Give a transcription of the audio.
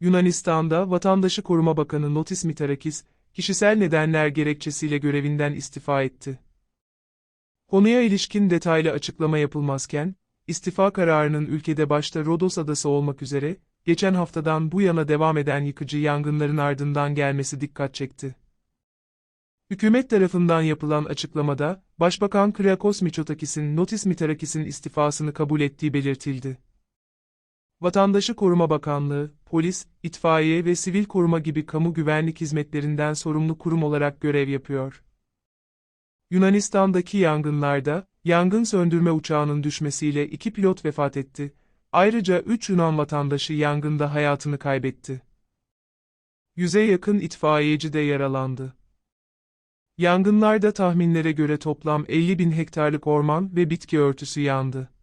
Yunanistan'da Vatandaşı Koruma Bakanı Notis Mitarakis, kişisel nedenler gerekçesiyle görevinden istifa etti. Konuya ilişkin detaylı açıklama yapılmazken, istifa kararının ülkede başta Rodos adası olmak üzere, geçen haftadan bu yana devam eden yıkıcı yangınların ardından gelmesi dikkat çekti. Hükümet tarafından yapılan açıklamada, Başbakan Kyriakos Mitsotakis'in Notis Mitarakis'in istifasını kabul ettiği belirtildi. Vatandaşı Koruma Bakanlığı, polis, itfaiye ve sivil koruma gibi kamu güvenlik hizmetlerinden sorumlu kurum olarak görev yapıyor. Yunanistan'daki yangınlarda, yangın söndürme uçağının düşmesiyle iki pilot vefat etti. Ayrıca 3 Yunan vatandaşı yangında hayatını kaybetti. Yüze yakın itfaiyeci de yaralandı. Yangınlarda tahminlere göre toplam 50 bin hektarlık orman ve bitki örtüsü yandı.